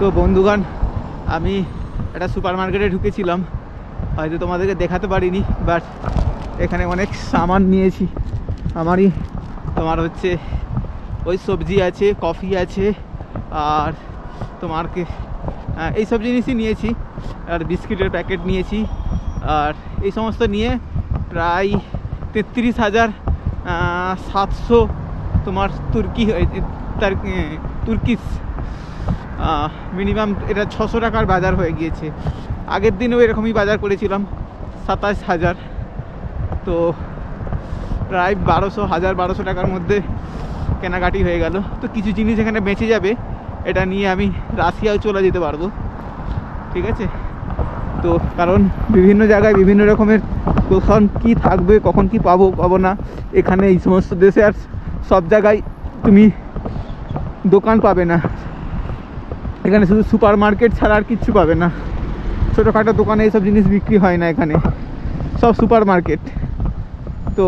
তো বন্ধুগণ, আমি একটা সুপার মার্কেটে ঢুকেছিলাম। হয়তো তোমাদেরকে দেখাতে পারিনি বাট এখানে অনেক সামান নিয়েছি। আমারই, তোমার হচ্ছে, ওই সবজি আছে, কফি আছে, আর তোমারকে এই সব জিনিসই নিয়েছি। আর বিস্কিটের প্যাকেট নিয়েছি। আর এই সমস্ত নিয়ে প্রায় তেত্রিশ হাজার সাতশো তোমার তুর্কি হয়ে- তার তুর্কিস মিনিমাম এটা ছশো টাকার বাজার হয়ে গিয়েছে। আগের দিনও এরকমই বাজার করেছিলাম, সাতাশ হাজার। তো প্রায় বারোশো, হাজার বারোশো টাকার মধ্যে কেনাকাটি হয়ে গেল। তো কিছু জিনিস এখানে বেঁচে যাবে, এটা নিয়ে আমি রাশিয়াও চলে যেতে পারব। ঠিক আছে? তো কারণ বিভিন্ন জায়গায় বিভিন্ন রকমের কখন কি থাকবে, কখন কি পাবো পাবো না, এখানে এই সমস্ত দেশে আর সব জায়গায় তুমি দোকান পাবে না। এখানে শুধু সুপার মার্কেট ছাড়া আর কিচ্ছু পাবে না। ছোটোখাটো দোকানে এইসব জিনিস বিক্রি হয় না এখানে। সব সুপার মার্কেট তো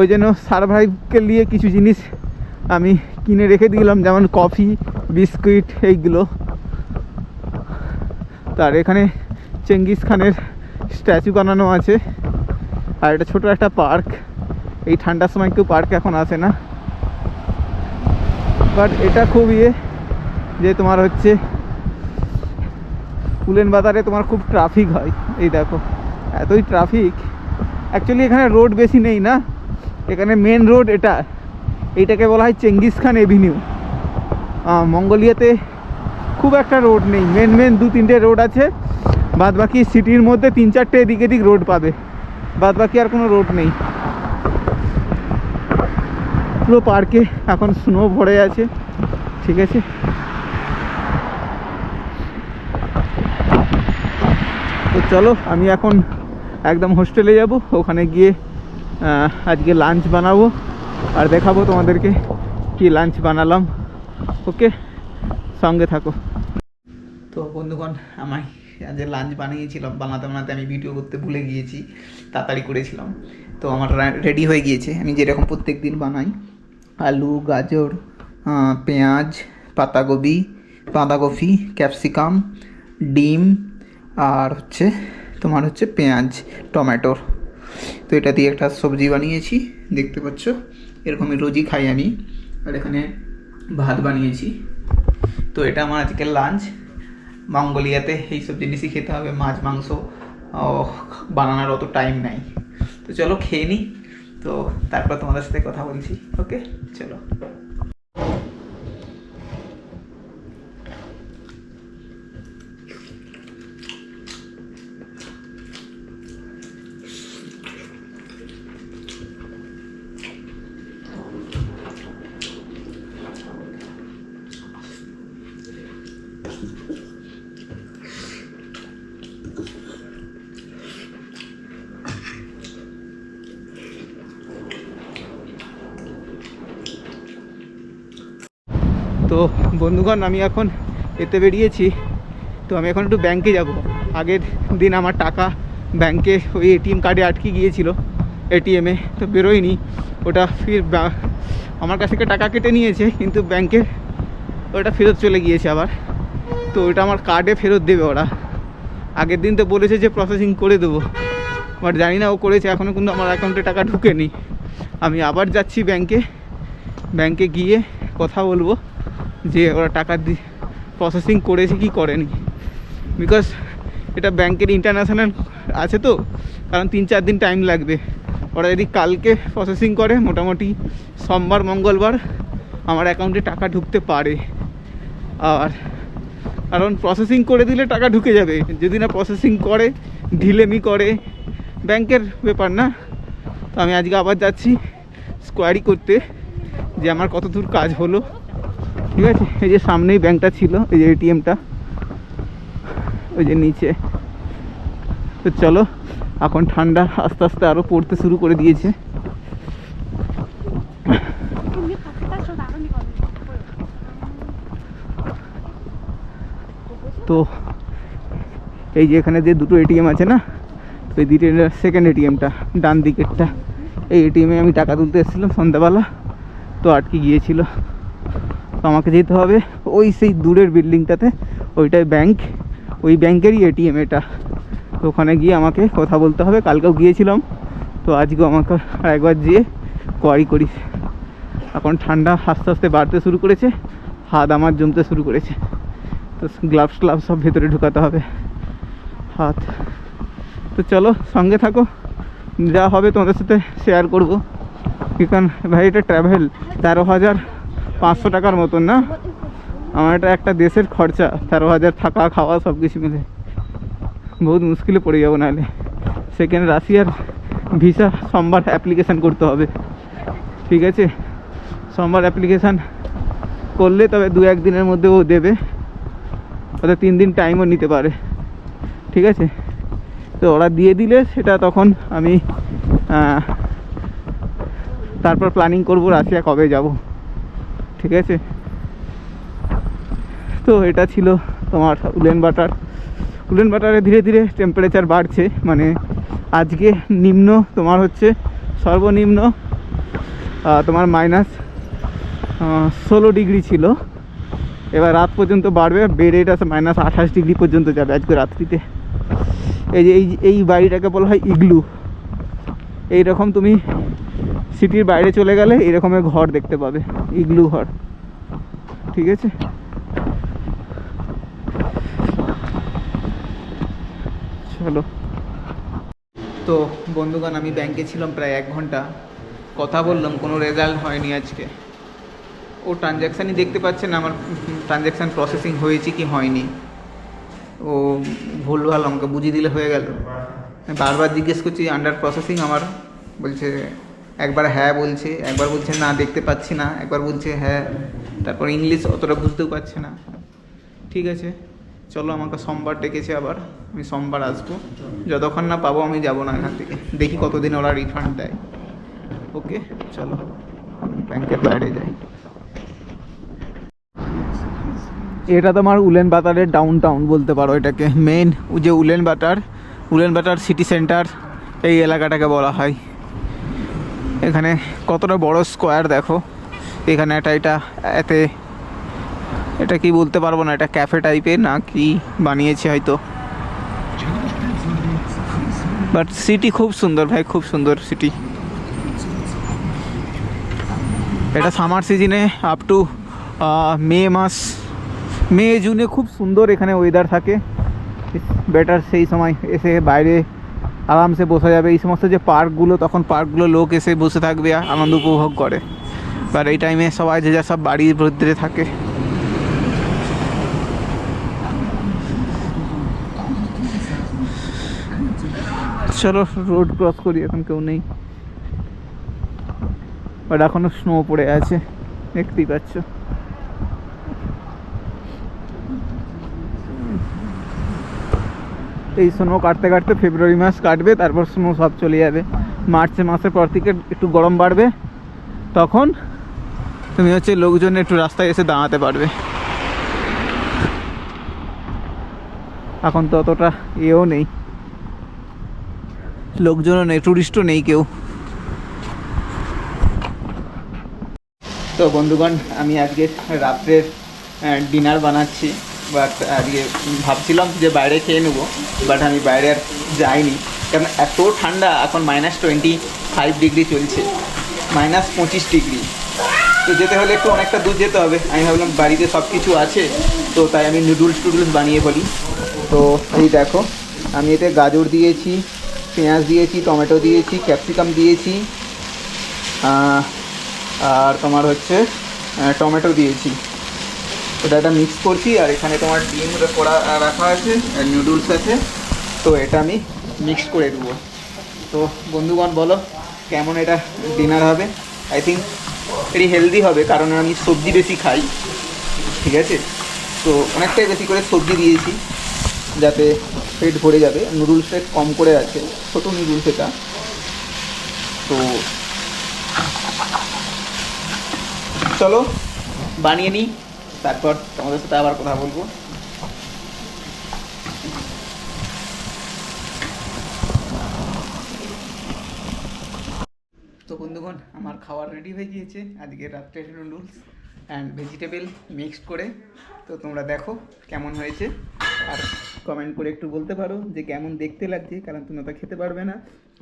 ওই জন্য সারভাইভকে নিয়ে কিছু জিনিস আমি কিনে রেখে দিলাম, যেমন কফি, বিস্কুট এইগুলো। তার এখানে চেঙ্গিস খানের স্ট্যাচু বানানো আছে। আর এটা ছোটো একটা পার্ক। এই ঠান্ডার সময় কেউ পার্ক এখন আসে না। বাট এটা খুব ইয়ে। যে তোমার হচ্ছে উলেন বাজারে তোমার খুব ট্রাফিক হয়। এই দেখো, এতই ট্রাফিক অ্যাকচুয়ালি এখানে রোড বেশি নেই না? এখানে মেন রোড এটা। এইটাকে বলা হয় চেঙ্গিস খান এভিনিউ মঙ্গোলিয়াতে খুব একটা রোড নেই। মেন মেন দু তিনটে রোড আছে। বাদ বাকি সিটির মধ্যে তিন চারটে এদিক এদিক রোড পাবে। বাদ বাকি আর কোনো রোড নেই। পুরো পার্কে এখন স্নো ভরে আছে। ঠিক আছে? চলো, আমি এখন একদম হোস্টেলে যাব, ওখানে গিয়ে আজকে লাঞ্চ বানাবো, আর দেখাবো তোমাদেরকে কি লাঞ্চ বানালাম। ওকে সঙ্গে থাকো। তো বন্ধুগণ, আমি যে লাঞ্চ বানিয়েছিলাম, বানাতে বানাতে আমি ভিডিও করতে ভুলে গিয়েছি, তাড়াতাড়ি করেছিলাম। তো আমার রেডি হয়ে গিয়েছে। আমি যেরকম প্রত্যেক দিন বানাই, আলু, গাজর পেঁয়াজ, পাতাকপি, বাঁধাকপি ক্যাপসিকাম ডিম আর হচ্ছে তোমার হচ্ছে পেঁয়াজ, টমেটোর। তো এটা দিয়ে একটা সবজি বানিয়েছি, দেখতে পাচ্ছ? এরকমই রোজই খাই আমি। আর এখানে ভাত বানিয়েছি। তো এটা আমার আজকের লাঞ্চ মঙ্গোলিয়াতে এইসব জিনিসই খেতে হবে, মাছ, মাংস। বানানোর অত টাইম নাই। তো চলো খেয়ে নিই তো তারপর তোমাদের সাথে কথা বলছি, ওকে? চলো। তো বন্ধুগণ, আমি এখন এতে বেরিয়েছি। তো আমি এখন একটু ব্যাংকে যাব। আগের দিন আমার টাকা ব্যাংকে ওই এটিএম কার্ডে আটকে গিয়েছিল এটিএমে তো বেরোয়নি। ওটা ফির আমার কাছ থেকে টাকা কেটে নিয়েছে, কিন্তু ব্যাংকে ওটা ফেরত চলে গিয়েছে আবার। তো ওটা আমার কার্ডে ফেরত দেবে ওরা। আগের দিন তো বলেছে যে প্রসেসিং করে দেবো। বাট জানি না ও করেছে এখনও কিন্তু আমার অ্যাকাউন্টে টাকা ঢুকেনি। আমি আবার যাচ্ছি ব্যাংকে ব্যাংকে গিয়ে কথা বলব। যে ওরা টাকা দি প্রসেসিং করেছে কি করেনি। বিকজ এটা ব্যাংকের ইন্টারন্যাশনাল আছে তো, কারণ তিন চার দিন টাইম লাগবে। ওরা যদি কালকে প্রসেসিং করে, মোটামুটি সোমবার, মঙ্গলবার আমার অ্যাকাউন্টে টাকা ঢুকতে পারে। আর কারণ প্রসেসিং করে দিলে টাকা ঢুকে যাবে। যদি না প্রসেসিং করে ঢিলেমি করে ব্যাংকের ব্যাপার না। তো আমি আজকে আবার যাচ্ছি স্কোয়ারি করতে, যে আমার কত দূর কাজ হলো। ঠিক আছে? এই যে সামনেই ব্যাংকটা ছিল, এই যে এটিএমটা। ওই যে নিচে। তো চলো, এখন ঠান্ডা আস্তে আস্তে আরও পড়তে শুরু করে দিয়েছে। তো এই যে এখানে যে দুটো এটিএম আছে না এই দুটো সেকেন্ড এটিএমটা, ডান দিকেরটা। এই এটিএমে আমি টাকা তুলতে এসেছিলাম সন্ধ্যাবেলা, তো আটকে গিয়েছিল। তো আমাকে যেতে হবে। ওই সেই দূরের বিল্ডিংটাতে, ওইটাই ব্যাংক ওই ব্যাংকেরই এটিএম এটা। তো ওখানে গিয়ে আমাকে কথা বলতে হবে। কালকেও গিয়েছিলাম। তো আজকেও আমাকে একবার যেয়ে কোয়ারি করি এখন ঠান্ডা আস্তে আস্তে বাড়তে শুরু করেছে। হাত আমার জমতে শুরু করেছে। তো গ্লাভস গ্লাভস সব ভেতরে ঢুকাতে হবে। হাত। তো চলো, সঙ্গে থাকো। যা হবে তোমাদের সাথে শেয়ার করব। কারণ ভাই, এটা ট্রাভেল তেরো হাজার পাঁচশো টাকার মতন না? আমার এটা একটা দেশের খরচা, তেরো হাজার থাকা, খাওয়া সব কিছু মিলে। বহুত মুশকিলে পড়ে যাব নাহলে। সেকেন্ড রাশিয়ার ভিসা সোমবার অ্যাপ্লিকেশান করতে হবে। ঠিক আছে? সোমবার অ্যাপ্লিকেশান করলে তবে দু একদিনের মধ্যে ও দেবে। ওদের তিন দিন টাইমও নিতে পারে। ঠিক আছে? তো ওরা দিয়ে দিলে সেটা তখন আমি তারপর প্ল্যানিং করব রাশিয়া কবে যাব। ঠিক আছে? তো এটা ছিল তোমার উলেন বাটার। উলেন বাটারে ধীরে ধীরে টেম্পারেচার বাড়ছে মানে আজকে নিম্ন তোমার হচ্ছে সর্বনিম্ন তোমার মাইনাস ষোলো ডিগ্রি ছিল। এবার রাত পর্যন্ত বাড়বে বেড়ে এটা মাইনাস আঠাশ ডিগ্রি পর্যন্ত যাবে আজকে রাত্রিতে। এই যে, এই এই বাড়িটাকে বলা হয় ইগলু এই রকম তুমি সিটির বাইরে চলে গেলে এরকমের ঘর দেখতে পাবে, ইগলু ঘর। ঠিক আছে? চলো। তো বন্ধুগণ, আমি ব্যাংকে ছিলাম প্রায় এক ঘণ্টা। কথা বললাম, কোনো রেজাল্ট হয়নি আজকে। ও ট্রানজ্যাকশানই দেখতে পাচ্ছে না, আমার ট্রানজ্যাকশান প্রসেসিং হয়েছে কি হয়নি। ও ভুলভাল আমাকে বুঝিয়ে দিলে হয়ে গেল। বারবার জিজ্ঞেস করছি আন্ডার প্রসেসিং আমার? বলছে একবার হ্যাঁ বলছে, একবার বলছে না, দেখতে পাচ্ছি না, একবার বলছে হ্যাঁ তারপর ইংলিশ অতটা বুঝতেও পারছে না। ঠিক আছে, চলো আমাকে সোমবার ডেকেছে আবার, আমি সোমবার আসব। যতক্ষণ না পাবো আমি যাব না এখান থেকে। দেখি কতদিন ওরা রিফান্ড দেয়। ওকে, চলো ব্যাংকের বাইরে যাই। এটা তোমার উলেন বাটারের ডাউন টাউন বলতে পারো এটাকে। মেন যে woollen butter woollen butter city centre এই এলাকাটাকে বলা হয়। এখানে কতটা বড় স্কোয়ার দেখো। এখানে একটা এটা এতে, এটা কি বলতে পারব না, এটা ক্যাফে টাইপের না কি বানিয়েছে হয়তো। বাট সিটি খুব সুন্দর ভাই, খুব সুন্দর সিটি এটা সামার সিজনে আপ টু মে মাস, মে, জুনে খুব সুন্দর এখানে ওয়েদার থাকে। বেটার সেই সময় এসে বাইরে আরামসে বসা যাবে। এই সমস্ত যে পার্কগুলো, তখন পার্কগুলো লোক এসে বসে থাকবে আনন্দ উপভোগ করে। আর এই টাইমে সবাই যে যা সব বাড়ির মধ্যে থাকে। চলো রোড ক্রস করি, এখন কেউ নেই। বাট এখনও স্নো পড়ে আছে। দেখতেই পাচ্ছ। এই স্নো কাটতে কাটতে ফেব্রুয়ারি মাস কাটবে, তারপর স্নো সব চলে যাবে। মার্চ মাসের পর থেকে একটু গরম বাড়বে। তখন তুমি হচ্ছে লোকজন একটু রাস্তায় এসে দাঁড়াতে পারবে। এখন তো অতটা এও নেই। লোকজনও নেই টুরিস্টও নেই কেউ। তো বন্ধুগণ, আমি আজকে রাত্রের ডিনার বানাচ্ছি। বাট আজকে ভাবছিলাম যে বাইরে খেয়ে নেব, বাট আমি বাইরে আর যাইনি। কারণ এত ঠান্ডা, এখন মাইনাস টোয়েন্টি ফাইভ ডিগ্রি চলছে। মাইনাস পঁচিশ ডিগ্রি তো যেতে হলে একটু অনেকটা দূর যেতে হবে। আমি ভাবলাম বাড়িতে সব কিছু আছে, তো তাই আমি নুডলস টুডলস বানিয়ে বলি। তো এই দেখো, আমি এতে গাজর দিয়েছি, পেঁয়াজ দিয়েছি, টমেটো দিয়েছি, ক্যাপসিকাম দিয়েছি আর তোমার হচ্ছে টমেটো দিয়েছি। ওটা একটা মিক্স করছি, আর এখানে তোমার ডিম করা রাখা আছে নুডলস আছে। তো এটা আমি মিক্স করে দেবো তো বন্ধুগণ, বলো, কেমন এটা ডিনার হবে? আই থিঙ্ক এটি হেলদি হবে, কারণ আমি সবজি বেশি খাই। ঠিক আছে? তো অনেকটাই বেশি করে সবজি দিয়েছি, যাতে পেট ভরে যাবে। নুডলসটা কম করে আছে, ছোটো নুডলস এটা। তো চলো, বানিয়ে নিই। তারপর তোমাদের সাথে আবার কথা বলব। তো বন্ধুগণ, আমার খাওয়ার রেডি হয়ে গিয়েছে। আজকে রাত্রে নুডলস অ্যান্ড ভেজিটেবল মিক্সড করে। তো তোমরা দেখো কেমন হয়েছে। আর কমেন্ট করে একটু বলতে পারো যে কেমন দেখতে লাগছে, কারণ তোমরা তো খেতে পারবে না।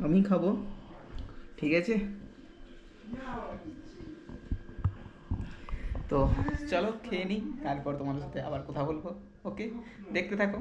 আমি খাব। ঠিক আছে? তো চলো খেয়ে নিই তারপর তোমাদের সাথে আবার কথা বলব। ওকে দেখতে থাকো।